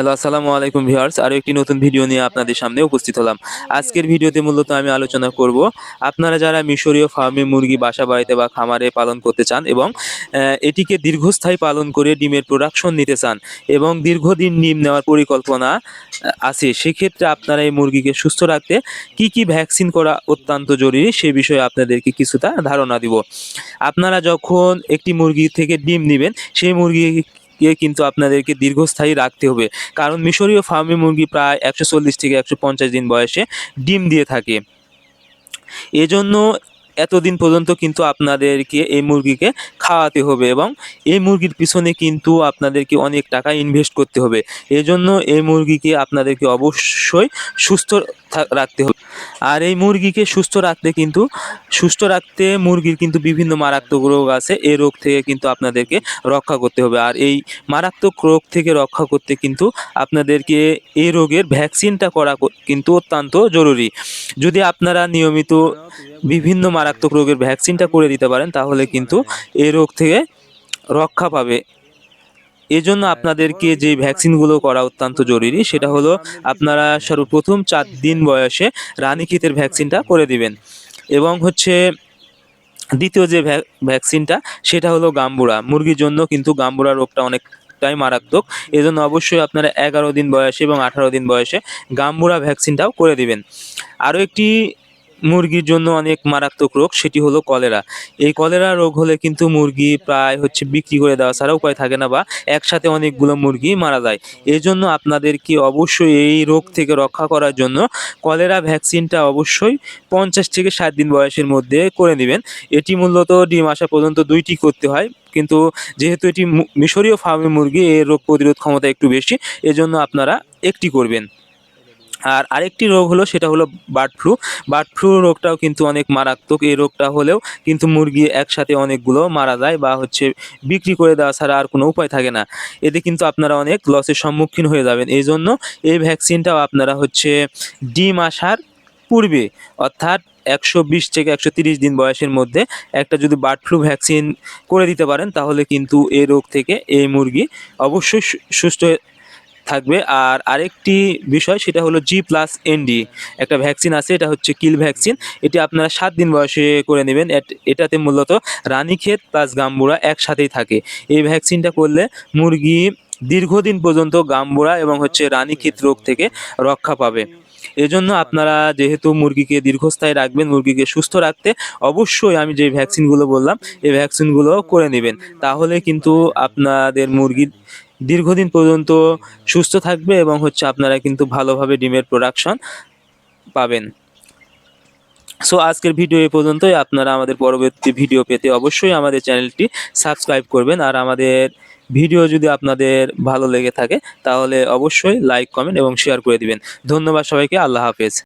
Hello, আসসালামু আলাইকুম viewers. আরও একটি নতুন ভিডিও নিয়ে আপনাদের সামনে উপস্থিত হলাম। আজকের ভিডিওতে মূলত আমি আলোচনা করব, আপনারা যারা মিশরীয় ফার্মে মুরগি বাসা বাড়িতে বা খামারে পালন করতে চান এবং এটিকে দীর্ঘস্থায়ী পালন করে ডিমের প্রোডাকশন নিতে চান এবং দীর্ঘদিন ডিম নেওয়ার পরিকল্পনা আছে, সেক্ষেত্রে আপনারা এই মুরগিকে সুস্থ রাখতে কি কি ভ্যাকসিন করা অত্যন্ত জরুরি সে বিষয়ে আপনাদেরকে কিছুটা ধারণা দিব। আপনারা যখন একটি মুরগি থেকে ডিম নেবেন, সেই মুরগি কিন্তু আপনাদেরকে দীর্ঘস্থায়ী রাখতে হবে। কারণ মিশরীয় ফার্মে মুরগি প্রায় একশো চল্লিশ থেকে একশো পঞ্চাশ দিন বয়সে ডিম দিয়ে থাকে। এজন্য এতদিন পর্যন্ত কিন্তু আপনাদেরকে এই মুরগিকে খাওয়াতে হবে এবং এই মুরগির পিছনে কিন্তু আপনাদেরকে অনেক টাকা ইনভেস্ট করতে হবে। এজন্য এই মুরগিকে আপনাদেরকে অবশ্যই সুস্থ রাখতে হবে। আর এই মুরগিকে সুস্থ রাখতে কিন্তু, সুস্থ রাখতে মুরগির কিন্তু বিভিন্ন মারাত্মক রোগ আছে। এই রোগ থেকে কিন্তু আপনাদেরকে রক্ষা করতে হবে। আর এই মারাত্মক রোগ থেকে রক্ষা করতে কিন্তু আপনাদেরকে এই রোগের ভ্যাকসিনটা করা কিন্তু অত্যন্ত জরুরি। যদি আপনারা নিয়মিত বিভিন্ন মারাত্মক রোগের ভ্যাকসিনটা করে দিতে পারেন, তাহলে কিন্তু এই রোগ থেকে রক্ষা পাবে। এজন্য আপনাদেরকে যে ভ্যাকসিনগুলো করা অত্যন্ত জরুরি, সেটা হলো আপনারা সর্বপ্রথম চার দিন বয়সে রানীক্ষেতের ভ্যাকসিনটা করে দিবেন। এবং হচ্ছে দ্বিতীয় যে ভ্যা- ভ্যাকসিনটা, সেটা হলো গাম্বুরা। মুরগির জন্য কিন্তু গাম্বুরা রোগটা অনেকটাই মারাত্মক। এজন্য অবশ্যই আপনারা এগারো দিন বয়সে এবং আঠারো দিন বয়সে গাম্বুরা ভ্যাকসিনটাও করে দিবেন। আরও একটি মুরগির জন্য অনেক মারাত্মক রোগ, সেটি হলো কলেরা। এই কলেরা রোগ হলে কিন্তু মুরগি প্রায় হচ্ছে বিক্রি করে দেওয়া ছাড়া উপায় থাকে না বা একসাথে অনেকগুলো মুরগি মারা যায়। এই জন্য আপনাদেরকে অবশ্যই এই রোগ থেকে রক্ষা করার জন্য কলেরা ভ্যাকসিনটা অবশ্যই পঞ্চাশ থেকে ষাট দিন বয়সের মধ্যে করে নেবেন। এটি মূলত ডিম আসা পর্যন্ত দুইটি করতে হয়, কিন্তু যেহেতু এটি মিশরীয় ফার্মে মুরগি, এর রোগ প্রতিরোধ ক্ষমতা একটু বেশি, এজন্য আপনারা একটি করবেন। আর আরেকটি রোগ হলো, সেটা হলো বার্ড ফ্লু বার্ড ফ্লু রোগটাও কিন্তু অনেক মারাত্মক। এই রোগটা হলেও কিন্তু মুরগি একসাথে অনেকগুলো মারা যায় বা হচ্ছে বিক্রি করে দেওয়া ছাড়া আর কোনো উপায় থাকে না। এতে কিন্তু আপনারা অনেক লসের সম্মুখীন হয়ে যাবেন। এই জন্য এই ভ্যাকসিনটাও আপনারা হচ্ছে ডিম আসার পূর্বে, অর্থাৎ একশো বিশ থেকে একশো তিরিশ দিন বয়সের মধ্যে একটা যদি বার্ড ফ্লু ভ্যাকসিন করে দিতে পারেন, তাহলে কিন্তু এই রোগ থেকে এই মুরগি অবশ্যই সুস্থ থাকবে। আর আরেকটি বিষয়, সেটা হলো জি প্লাস এনডি একটা ভ্যাকসিন আছে, এটা হচ্ছে কিল ভ্যাকসিন এটি আপনারা সাত দিন বয়সে করে নেবেন। এটাতে মূলত রানীক্ষেত প্লাস গাম্বুরা একসাথেই থাকে। এই ভ্যাকসিনটা করলে মুরগি দীর্ঘদিন পর্যন্ত গাম্বুরা এবং হচ্ছে রানীক্ষেত রোগ থেকে রক্ষা পাবে। এজন্য আপনারা যেহেতু মুরগিকে দীর্ঘস্থায়ী রাখবেন, মুরগিকে সুস্থ রাখতে অবশ্যই আমি যে ভ্যাকসিনগুলো বললাম, এই ভ্যাকসিনগুলো করে নেবেন। তাহলে কিন্তু আপনাদের মুরগি দীর্ঘদিন পর্যন্ত সুস্থ থাকবে এবং হচ্ছে আপনারা কিন্তু ভালোভাবে ডিমের প্রোডাকশন পাবেন। সো আজকের ভিডিও এ পর্যন্তই। আপনারা আমাদের পরবর্তী ভিডিও পেতে অবশ্যই আমাদের চ্যানেলটি সাবস্ক্রাইব করবেন। আর আমাদের ভিডিও যদি আপনাদের ভালো লেগে থাকে, তাহলে অবশ্যই লাইক কমেন্ট এবং শেয়ার করে দিবেন। ধন্যবাদ সবাইকে। আল্লাহ হাফেজ।